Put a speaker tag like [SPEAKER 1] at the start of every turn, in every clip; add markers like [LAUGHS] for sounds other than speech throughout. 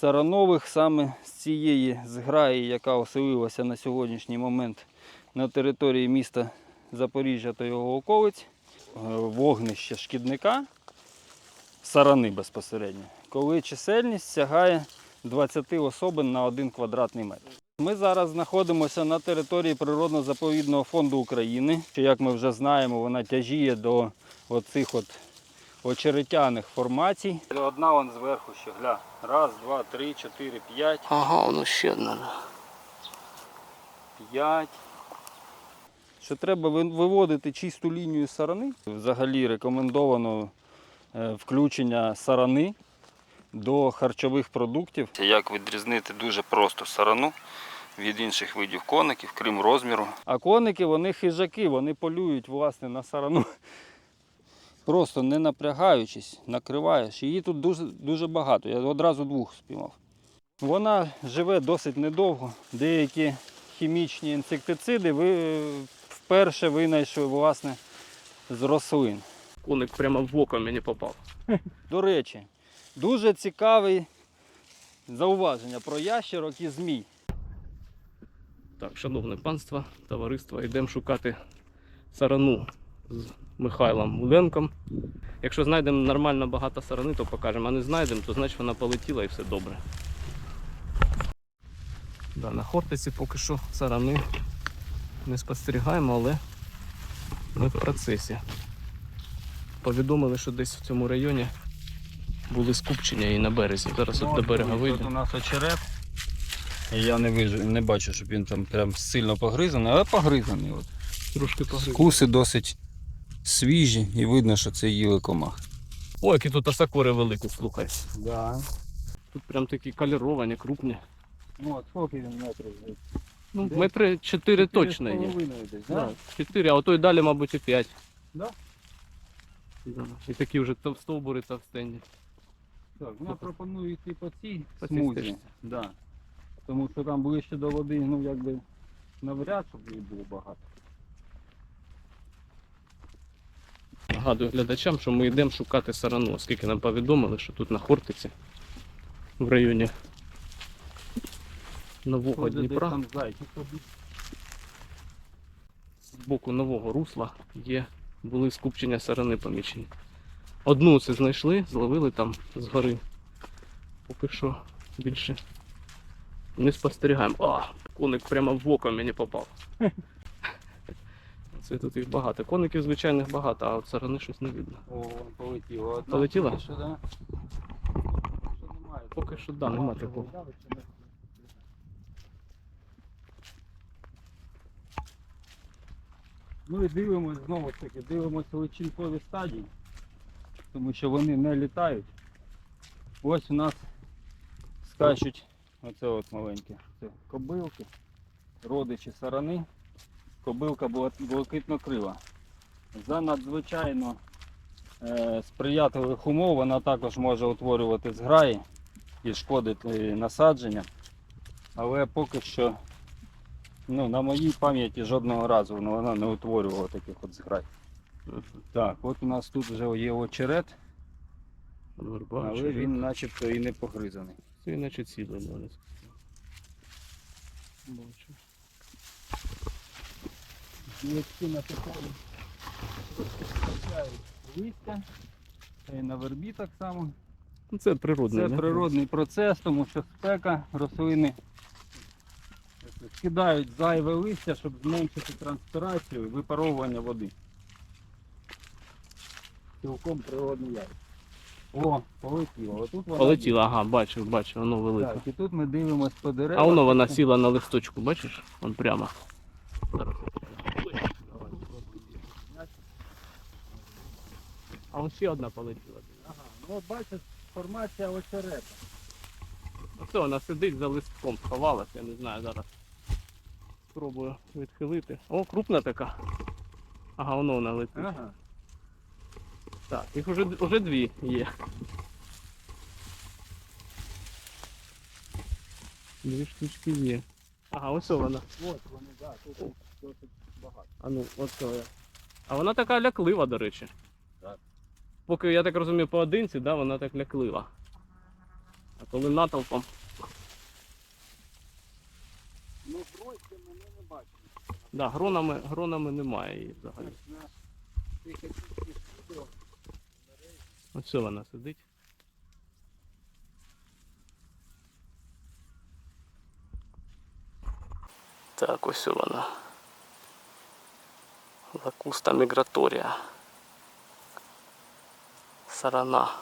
[SPEAKER 1] саранових саме з цієї зграї, яка оселилася на сьогоднішній момент на території міста Запоріжжя та його околиць, е, вогнище шкідника, сарани безпосередньо, коли чисельність сягає 20 особин на 1 квадратний метр. Ми зараз знаходимося на території природно-заповідного фонду України. що, Як ми вже знаємо, вона тяжіє до оцих от очеретяних формацій. Одна вон зверху ще гля. Раз, два, три, чотири, п'ять,
[SPEAKER 2] Ага, воно ще одна.
[SPEAKER 1] п'ять. Що треба виводити чисту лінію сарани. Взагалі рекомендовано е, включення сарани до харчових продуктів. Як відрізнити дуже просто сарану від інших видів коників, крім розміру. А коники вони хижаки, вони полюють власне на сарану. Просто не напрягаючись, накриваєш. Її тут дуже, дуже багато. Я одразу двох спіймав. Вона живе досить недовго. Деякі хімічні інсектициди ви вперше винайшли власне з рослин.
[SPEAKER 2] Коник прямо в око мені попав.
[SPEAKER 1] До речі, дуже цікаве зауваження про ящерок і змій.
[SPEAKER 2] Так, шановне панство, товариство, йдемо шукати сарану з Михайлом Уленком. Якщо знайдемо нормально багато сарани, то покажемо. А не знайдемо, то значить вона полетіла і все добре. Да, на хортиці поки що сарани не спостерігаємо, але ми в процесі. Повідомили, що десь в цьому районі були скупчення і на березі. Зараз от до берега вийде.
[SPEAKER 1] Тут у нас очерет. І Я не, вижу, не бачу, щоб він там прям сильно погризаний, але погризаний. От.
[SPEAKER 2] Трошки погризли.
[SPEAKER 1] Вкуси досить свіжі і видно, що це їли комах.
[SPEAKER 2] Ой, які тут асакори великі, слухай.
[SPEAKER 1] Да.
[SPEAKER 2] Тут прям такі кольоровані, крупні.
[SPEAKER 1] Ну, от скільки він метрів?
[SPEAKER 2] Ну,
[SPEAKER 1] Де?
[SPEAKER 2] метри 4 точно є.
[SPEAKER 1] десь,
[SPEAKER 2] Да, 4, а ото й далі, мабуть, і 5.
[SPEAKER 1] Да?
[SPEAKER 2] Да. І такі вже тов- стовбури товстенні.
[SPEAKER 1] Так, я пропоную йти по цій
[SPEAKER 2] По цій
[SPEAKER 1] смузі.
[SPEAKER 2] стежці.
[SPEAKER 1] Да. Тому що там ближче до води, ну якби навряд, щоб її було багато.
[SPEAKER 2] Нагадую глядачам, що ми йдемо шукати сарану, оскільки нам повідомили, що тут на Хортиці, в районі Нового
[SPEAKER 1] Ходить
[SPEAKER 2] Дніпра, з боку нового русла є, були скупчення сарани помічені. Одну це знайшли, зловили там з гори. Поки що більше не спостерігаємо. А, коник прямо в око мені попав. [LAUGHS] Це тут їх багато. Коників звичайних багато, а от сарани щось не видно.
[SPEAKER 1] О, полетіло. Одна
[SPEAKER 2] Полетіла?
[SPEAKER 1] поки Що, да?
[SPEAKER 2] Поки що да, нема такого.
[SPEAKER 1] Ну і дивимось знову ж таки, дивимося личинкові стадії, тому що вони не літають. Ось у нас скачуть оце от маленьке. Це кобилки, родичі сарани. Кобилка була блакитно крила. За надзвичайно е, сприятливих умов вона також може утворювати зграї і шкодити насадження. Але поки що Ну, на моїй пам'яті жодного разу вона не утворювала таких от зграй. Так, от у нас тут вже є очерет, але
[SPEAKER 2] очерет.
[SPEAKER 1] він начебто і не погризаний.
[SPEAKER 2] Це іначе ціле Бачу.
[SPEAKER 1] Гілочки на листя, та й на вербі так само.
[SPEAKER 2] Ну, це природне.
[SPEAKER 1] Це
[SPEAKER 2] не?
[SPEAKER 1] природний процес, тому що спека рослини скидають зайве листя, щоб зменшити транспірацію і випаровування води. Цілком природний явище. О, полетіло. Отут вона
[SPEAKER 2] Полетіла, ага, бачу, бачу, воно велике.
[SPEAKER 1] Так, і тут ми дивимось по деревах.
[SPEAKER 2] А воно вона сіла на листочку, бачиш? Вон прямо. Зараз. А ось ще одна полетіла.
[SPEAKER 1] Ага, ну от бачиш, формація очерета.
[SPEAKER 2] Оце вона сидить за листком, сховалась, я не знаю зараз. Спробую відхилити. О, крупна така. Ага, воно вона летить.
[SPEAKER 1] Ага.
[SPEAKER 2] Так, їх уже, уже дві є. Дві штучки є. Ага, ось вона.
[SPEAKER 1] От вони, так, тут досить багато.
[SPEAKER 2] А ну, от це я. А вона така ляклива, до речі.
[SPEAKER 1] Так.
[SPEAKER 2] Поки я так розумію, поодинці, да, вона так ляклива. А коли натовпом.
[SPEAKER 1] Ну, грозді ми не бачимо.
[SPEAKER 2] Да, гронами, гронами немає її взагалі. Оце вона сидить. Так, ось вона. Лакуста міграторія. Сарана.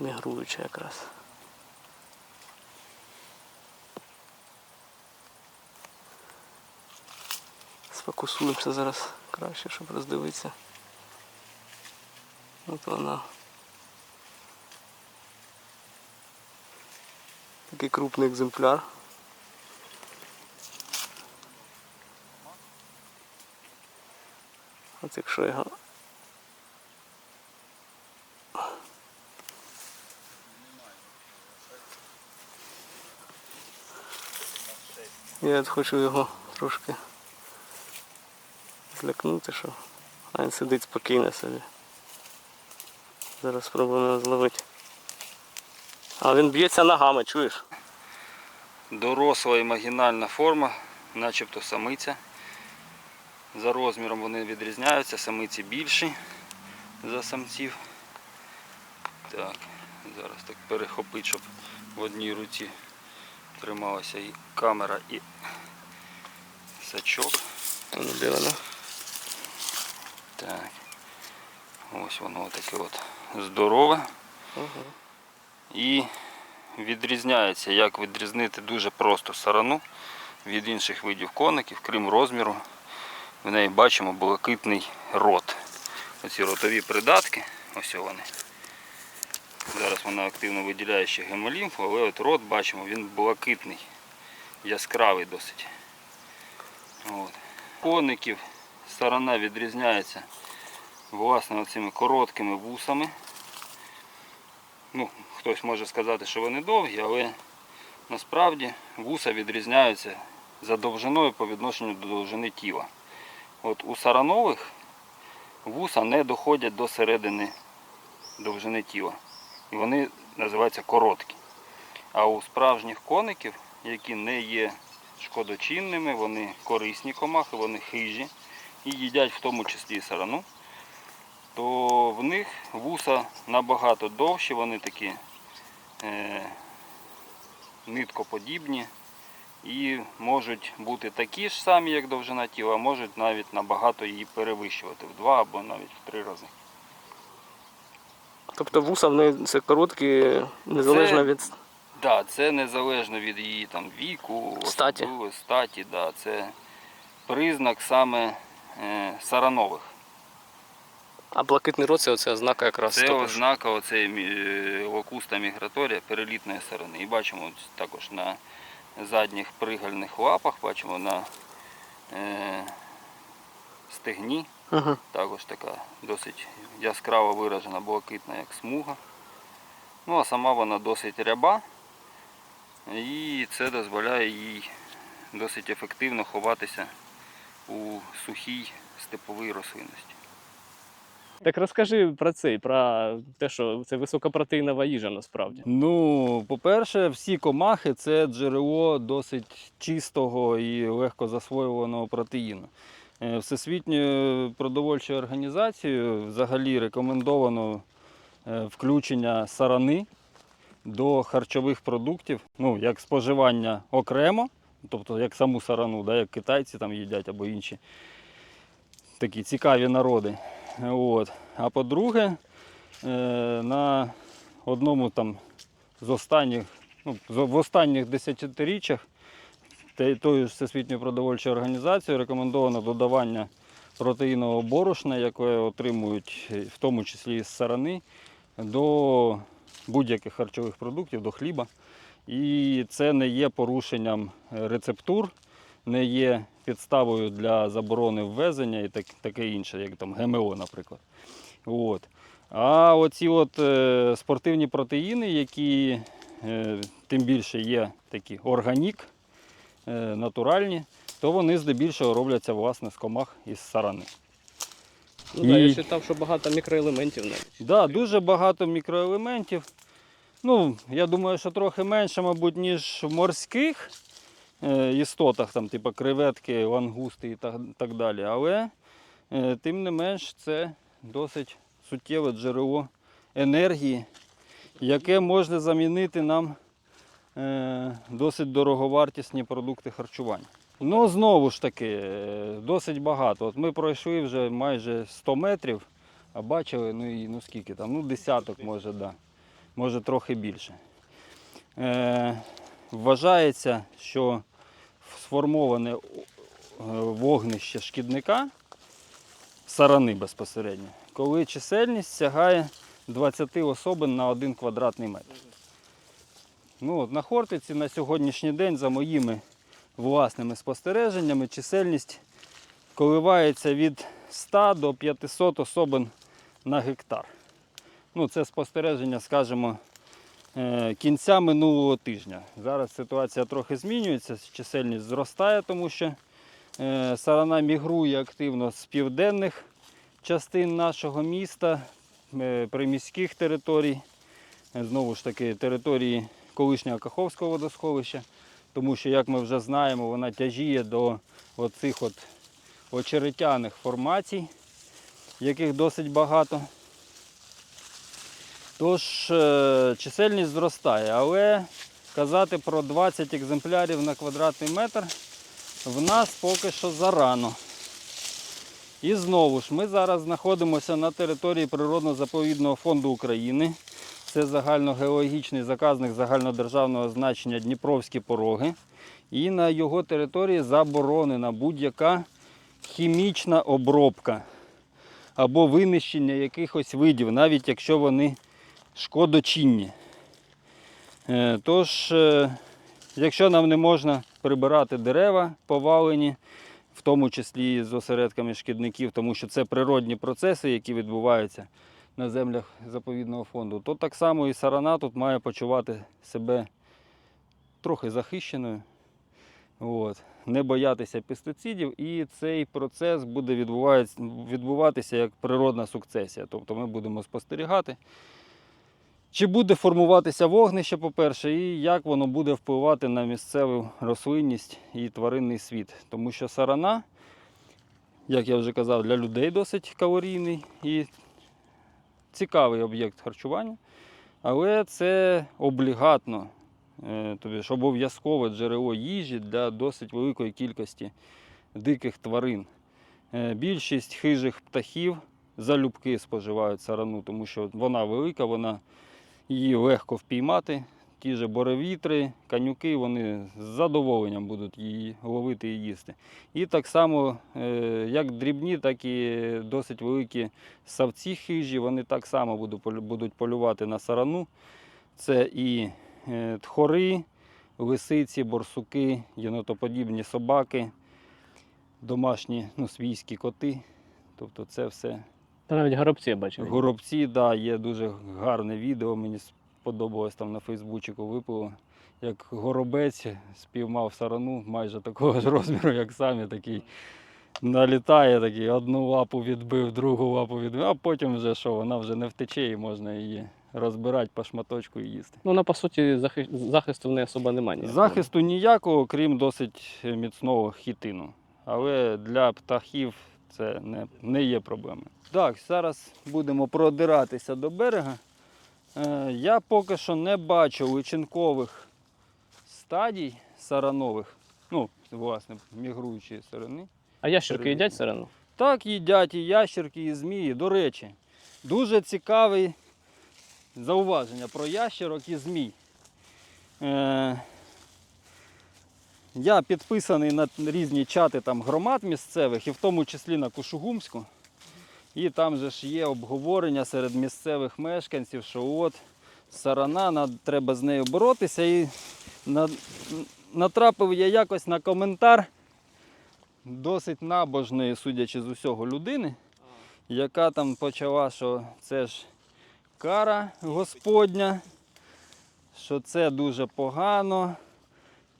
[SPEAKER 2] Мігруюча якраз. Сфокусуємося зараз краще, щоб роздивитися. От вона. Такий крупний екземпляр. От якщо його. Я хочу його трошки злякнути, що а він сидить спокійно собі. Зараз спробуємо зловити. А він б'ється ногами, чуєш?
[SPEAKER 1] Доросла імагінальна форма, начебто самиця. За розміром вони відрізняються, самиці більші за самців. Так, зараз так перехопить, щоб в одній руці трималася і камера, і сачок.
[SPEAKER 2] Ну.
[SPEAKER 1] Так. Ось воно таке от здорове.
[SPEAKER 2] Ага.
[SPEAKER 1] І відрізняється, як відрізнити дуже просто сарану від інших видів коників, крім розміру. В неї бачимо блакитний рот. Оці ротові придатки, ось вони. Зараз вона активно виділяє ще гемолімфу, але от рот бачимо, він блакитний, яскравий досить. От. Коників сарана відрізняється власне цими короткими вусами. Ну, хтось може сказати, що вони довгі, але насправді вуса відрізняються за довжиною по відношенню до довжини тіла. От у саранових вуса не доходять до середини довжини тіла. І вони називаються короткі. А у справжніх коників, які не є шкодочинними, вони корисні комахи, вони хижі і їдять в тому числі сарану, то в них вуса набагато довші, вони такі е, ниткоподібні і можуть бути такі ж самі, як довжина тіла, можуть навіть набагато її перевищувати в два або навіть в три рази.
[SPEAKER 2] Тобто вуса в неї це короткі, незалежно
[SPEAKER 1] Це-
[SPEAKER 2] від.
[SPEAKER 1] Да, це незалежно від її там віку,
[SPEAKER 2] Статі.
[SPEAKER 1] статі, да, це признак саме е, саранових.
[SPEAKER 2] А блакитний рот це оця ознака якраз
[SPEAKER 1] Це
[SPEAKER 2] того,
[SPEAKER 1] ознака оцеї мі- е, локуста міграторія перелітної сарани. І бачимо також на задніх пригальних лапах, бачимо на е, стегні,
[SPEAKER 2] Ага.
[SPEAKER 1] також така досить яскраво виражена блакитна, як смуга. Ну а сама вона досить ряба, і це дозволяє їй досить ефективно ховатися у сухій степовій рослинності.
[SPEAKER 2] Так розкажи про це, про те, що це високопротеїнова їжа насправді.
[SPEAKER 1] Ну, по-перше, всі комахи це джерело досить чистого і легко засвоюваного протеїну. Е, Всесвітньою продовольчою організацією взагалі рекомендовано е, включення сарани до харчових продуктів, ну, як споживання окремо, тобто як саму сарану, да, як китайці там їдять або інші такі цікаві народи. От. А по-друге, е, на одному там з останніх, ну, в останніх десятиріччях тою Всесвітньою продовольчою організацією рекомендовано додавання протеїнового борошна, яке отримують в тому числі з сарани, до будь-яких харчових продуктів, до хліба. І це не є порушенням рецептур, не є підставою для заборони ввезення і таке інше, як там ГМО, наприклад. От. А оці от е, спортивні протеїни, які е, тим більше є такі органік, натуральні, то вони здебільшого робляться власне з комах із сарани.
[SPEAKER 2] Ну так, я читав, що багато мікроелементів навіть.
[SPEAKER 1] Да, дуже багато мікроелементів. Ну, я думаю, що трохи менше, мабуть, ніж в морських е, істотах, там, типу креветки, лангусти і так, так далі. Але е, тим не менш це досить суттєве джерело енергії, яке може замінити нам е, досить дороговартісні продукти харчування. Ну, знову ж таки, е, досить багато. От ми пройшли вже майже 100 метрів, а бачили, ну і ну скільки там, ну десяток може, да. може трохи більше. Е, вважається, що сформоване е, вогнище шкідника, сарани безпосередньо, коли чисельність сягає 20 особин на 1 квадратний метр. Ну, от на Хортиці на сьогоднішній день, за моїми власними спостереженнями, чисельність коливається від 100 до 500 особин на гектар. Ну, це спостереження, скажімо, е, кінця минулого тижня. Зараз ситуація трохи змінюється, чисельність зростає, тому що е, сарана мігрує активно з південних частин нашого міста, е, приміських територій, знову ж таки, території колишнього Каховського водосховища, тому що, як ми вже знаємо, вона тяжіє до оцих от очеретяних формацій, яких досить багато. Тож е, чисельність зростає, але казати про 20 екземплярів на квадратний метр в нас поки що зарано. І знову ж, ми зараз знаходимося на території Природно-заповідного фонду України. Це загальногеологічний заказник загальнодержавного значення Дніпровські пороги. І на його території заборонена будь-яка хімічна обробка або винищення якихось видів, навіть якщо вони шкодочинні. Е, Тож, е, якщо нам не можна прибирати дерева повалені, в тому числі з осередками шкідників, тому що це природні процеси, які відбуваються на землях заповідного фонду, то так само і сарана тут має почувати себе трохи захищеною. От. Не боятися пестицидів, і цей процес буде відбуватися як природна сукцесія. Тобто ми будемо спостерігати, чи буде формуватися вогнище, по-перше, і як воно буде впливати на місцеву рослинність і тваринний світ. Тому що сарана, як я вже казав, для людей досить калорійний і цікавий об'єкт харчування, але це облігатно, е, тобі ж обов'язкове джерело їжі для досить великої кількості диких тварин. Е, Більшість хижих птахів залюбки споживають сарану, тому що вона велика, вона її легко впіймати. Ті ж боровітри, канюки, вони з задоволенням будуть її ловити і їсти. І так само, е, як дрібні, так і досить великі савці хижі, вони так само будуть полювати на сарану. Це і е, тхори, лисиці, борсуки, єнотоподібні собаки, домашні ну, свійські коти. Тобто це все
[SPEAKER 2] Та навіть горобці я бачив.
[SPEAKER 1] Горобці, да, є дуже гарне відео. Мені сподобалось там на Фейсбучику випало. Як горобець спіймав сарану майже такого ж [LAUGHS] розміру, як самі, такий налітає, такий, одну лапу відбив, другу лапу відбив, а потім вже що, вона вже не втече і можна її розбирати по шматочку і їсти.
[SPEAKER 2] Ну, вона, по суті, захи- захисту в неї особо немає. ніякого.
[SPEAKER 1] Захисту ніякого, крім досить міцного хітину. Але для птахів це не, не є проблемою. Так, зараз будемо продиратися до берега. Е, я поки що не бачу личинкових стадій саранових, ну, власне, мігруючої сарани.
[SPEAKER 2] А ящерки їдять сирену?
[SPEAKER 1] Так їдять і ящерки, і змії. До речі, дуже цікаве зауваження про ящерок і змій. Е, я підписаний на різні чати там, громад місцевих, і в тому числі на Кушугумську. І там же ж є обговорення серед місцевих мешканців, що от сарана, треба з нею боротися. І натрапив я якось на коментар досить набожної, судячи з усього, людини, яка там почала, що це ж кара Господня, що це дуже погано,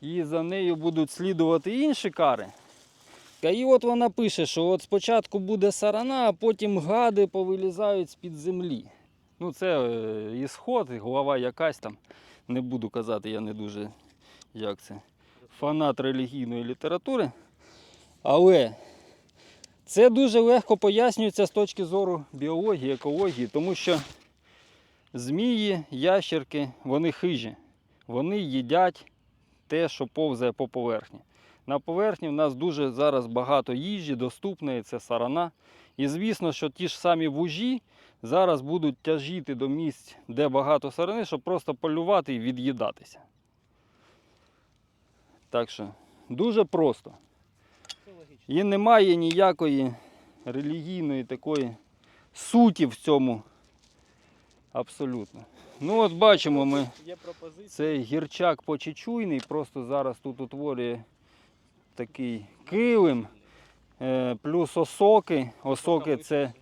[SPEAKER 1] і за нею будуть слідувати інші кари. Та І от вона пише, що от спочатку буде сарана, а потім гади повилізають з-під землі. Ну, це е, ісход, голова якась там. Не буду казати, я не дуже як це, фанат релігійної літератури. Але це дуже легко пояснюється з точки зору біології, екології, тому що змії, ящерки, вони хижі. Вони їдять те, що повзає по поверхні. На поверхні в нас дуже зараз багато їжі, доступної, це сарана. І звісно, що ті ж самі вужі зараз будуть тяжіти до місць, де багато сарани, щоб просто полювати і від'їдатися. Так що дуже просто. І немає ніякої релігійної такої суті в цьому. Абсолютно. Ну от бачимо ми. Цей гірчак почечуйний, просто зараз тут утворює такий килим, е, плюс осоки. Осоки це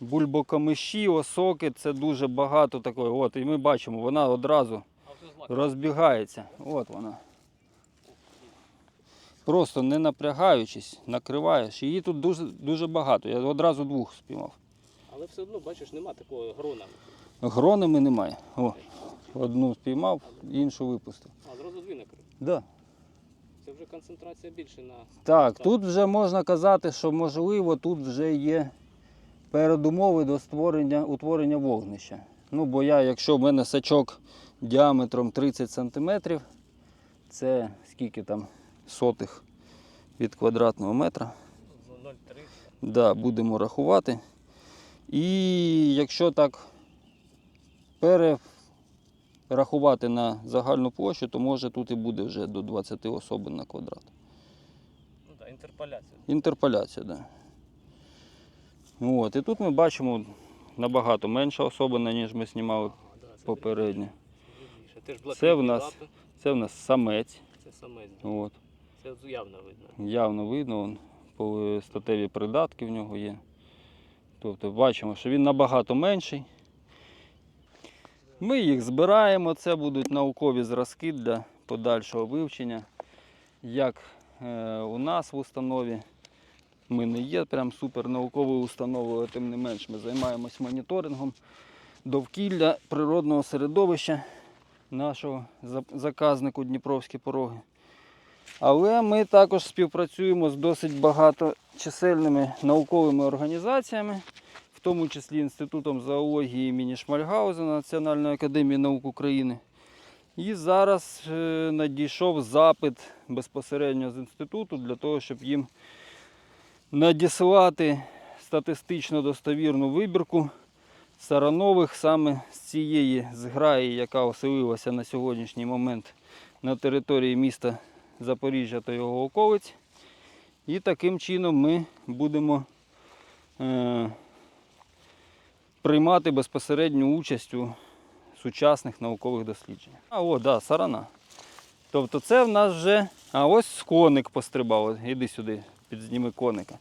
[SPEAKER 1] бульбокамиші, осоки це дуже багато такої. От, і ми бачимо, вона одразу розбігається. От вона. Просто не напрягаючись, накриваєш. Її тут дуже, дуже багато. Я одразу двох спіймав.
[SPEAKER 2] Але все одно, бачиш, нема такого грона.
[SPEAKER 1] Гронами немає. О, одну спіймав, іншу випустив.
[SPEAKER 2] А зразу дві накрив.
[SPEAKER 1] Да.
[SPEAKER 2] Це вже концентрація більше на.
[SPEAKER 1] Так, тут вже можна казати, що можливо тут вже є передумови до створення утворення вогнища. Ну, бо я, якщо в мене сачок діаметром 30 см, це скільки там сотих від квадратного метра.
[SPEAKER 2] 0,3.
[SPEAKER 1] Да, будемо рахувати. І якщо так перерахувати на загальну площу, то може тут і буде вже до 20 особин на квадрат.
[SPEAKER 2] Ну так, інтерполяція.
[SPEAKER 1] Інтерполяція, так. Да. От, і тут ми бачимо набагато менша особина, ніж ми знімали попередньо. Це в нас- Це в нас самець.
[SPEAKER 2] Це самець.
[SPEAKER 1] От.
[SPEAKER 2] Це явно видно.
[SPEAKER 1] Явно видно, вон, по статеві придатки в нього є. Тобто бачимо, що він набагато менший. Ми їх збираємо, це будуть наукові зразки для подальшого вивчення. Як е, у нас в установі. Ми не є прям супернауковою установою, але тим не менш ми займаємось моніторингом довкілля природного середовища нашого заказнику Дніпровські пороги. Але ми також співпрацюємо з досить багаточисельними науковими організаціями, в тому числі Інститутом зоології імені Шмальгаузена Національної академії наук України. І зараз е, надійшов запит безпосередньо з інституту для того, щоб їм надіслати статистично достовірну вибірку саранових саме з цієї зграї, яка оселилася на сьогоднішній момент на території міста Запоріжжя та його околиць. І таким чином ми будемо е, приймати безпосередню участь у сучасних наукових дослідженнях. А о, да, сарана. Тобто це в нас вже. А ось коник пострибав. Іди сюди, підзніми коника.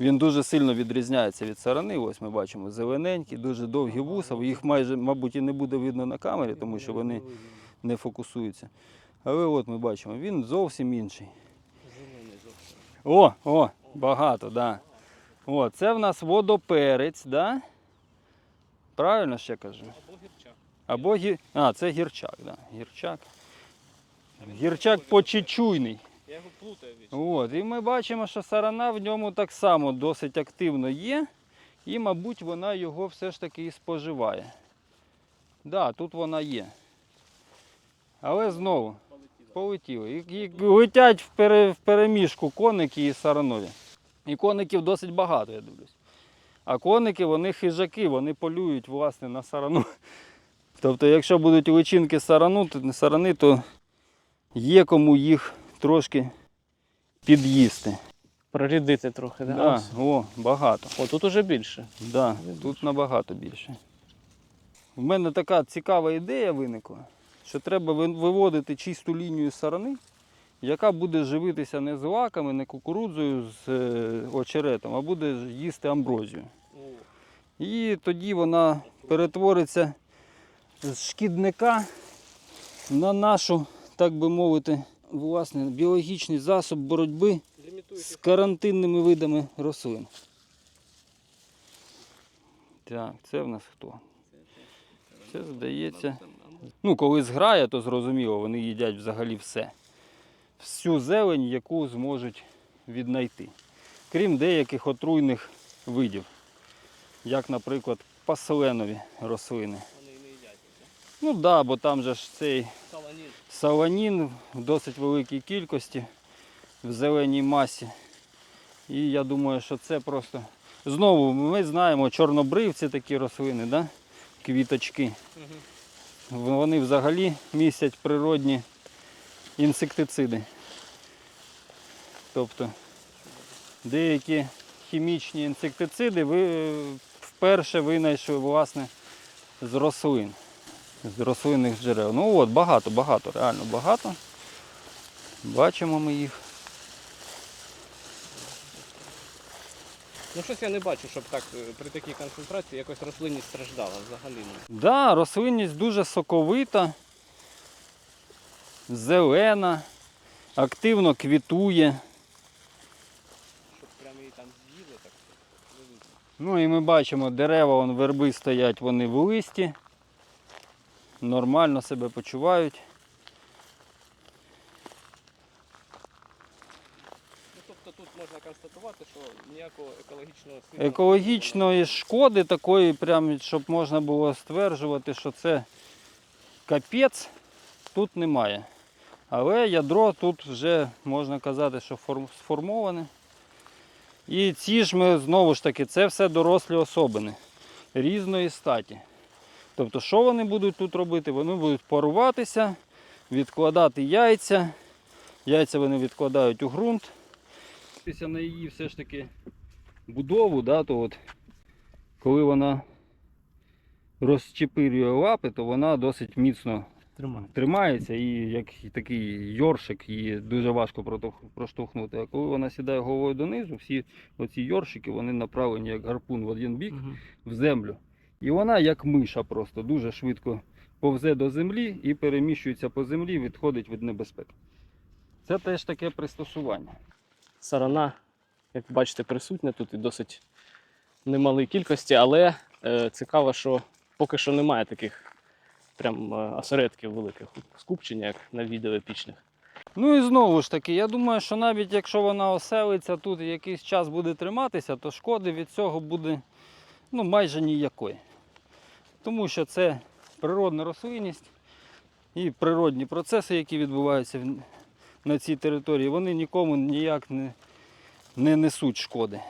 [SPEAKER 1] Він дуже сильно відрізняється від сарани. Ось ми бачимо зелененькі, дуже довгі вуса. Їх майже, мабуть, і не буде видно на камері, тому що вони не фокусуються. Але от ми бачимо, він зовсім інший. О, о, багато, так. Да. О, це в нас водоперець, да? Правильно ще кажу?
[SPEAKER 2] Або гірчак.
[SPEAKER 1] Або гі... А, це гірчак, да. Гірчак. Гірчак почечуйний.
[SPEAKER 2] Я його плутаю вічно.
[SPEAKER 1] От, і ми бачимо, що сарана в ньому так само досить активно є. І, мабуть, вона його все ж таки і споживає. Так, да, тут вона є. Але знову полетіли. І, і летять в, пере, в переміжку коники і саранові. І коників досить багато, я дивлюсь. А коники, вони хижаки, вони полюють власне на сарану. [LAUGHS] Тобто, якщо будуть личинки сарану, то, сарани, то є кому їх трошки під'їсти.
[SPEAKER 2] Прорідити трохи, так?
[SPEAKER 1] Да, о, багато.
[SPEAKER 2] О, тут уже більше.
[SPEAKER 1] Да, тут набагато більше. В мене така цікава ідея виникла, що треба виводити чисту лінію сарани, яка буде живитися не з лаками, не кукурудзою з е, очеретом, а буде їсти амброзію. І тоді вона перетвориться з шкідника на нашу, так би мовити, власне, біологічний засоб боротьби з карантинними видами рослин. Так, це в нас хто? Це здається. Ну, коли зграє, то зрозуміло, вони їдять взагалі все. Всю зелень, яку зможуть віднайти. Крім деяких отруйних видів, як, наприклад, паселенові рослини.
[SPEAKER 2] Вони не їдять.
[SPEAKER 1] Ну так, да, бо там же ж цей
[SPEAKER 2] Саланін.
[SPEAKER 1] саланін в досить великій кількості в зеленій масі. І я думаю, що це просто. Знову ми знаємо чорнобривці такі рослини, да? квіточки. Вони взагалі містять природні інсектициди. Тобто деякі хімічні інсектициди ви вперше винайшли власне з рослин, з рослинних джерел. Ну от, багато, багато, реально багато. Бачимо ми їх.
[SPEAKER 2] Ну щось я не бачу, щоб так е, при такій концентрації якось рослинність страждала взагалі. ну.
[SPEAKER 1] Да, рослинність дуже соковита, зелена, активно квітує.
[SPEAKER 2] Щоб прямо її там з'їли, так.
[SPEAKER 1] Ну і ми бачимо, дерева, вон, верби стоять, вони в листі, нормально себе почувають.
[SPEAKER 2] Ну тобто тут можна констатувати, що ніякого екологічного.
[SPEAKER 1] Екологічної шкоди такої, прям, щоб можна було стверджувати, що це капець, тут немає. Але ядро тут вже можна казати, що сформоване. І ці ж ми знову ж таки, це все дорослі особини різної статі. Тобто, що вони будуть тут робити? Вони будуть паруватися, відкладати яйця. Яйця вони відкладають у ґрунт. Після на її все ж таки будову, да, то от, коли вона розчепирює лапи, то вона досить міцно
[SPEAKER 2] Тримай.
[SPEAKER 1] тримається і як такий йоршик, її дуже важко проштовхнути. А коли вона сідає головою донизу, всі оці йоршики вони направлені як гарпун в один бік в землю. І вона як миша просто дуже швидко повзе до землі і переміщується по землі, відходить від небезпеки. Це теж таке пристосування.
[SPEAKER 2] Сарана, як бачите, присутня тут і досить немалій кількості, але е, цікаво, що поки що немає таких прям е, осередків великих скупчення, як на відео епічних.
[SPEAKER 1] Ну і знову ж таки, я думаю, що навіть якщо вона оселиться тут і якийсь час буде триматися, то шкоди від цього буде ну, майже ніякої. Тому що це природна рослинність і природні процеси, які відбуваються на цій території, вони нікому ніяк не, не несуть шкоди.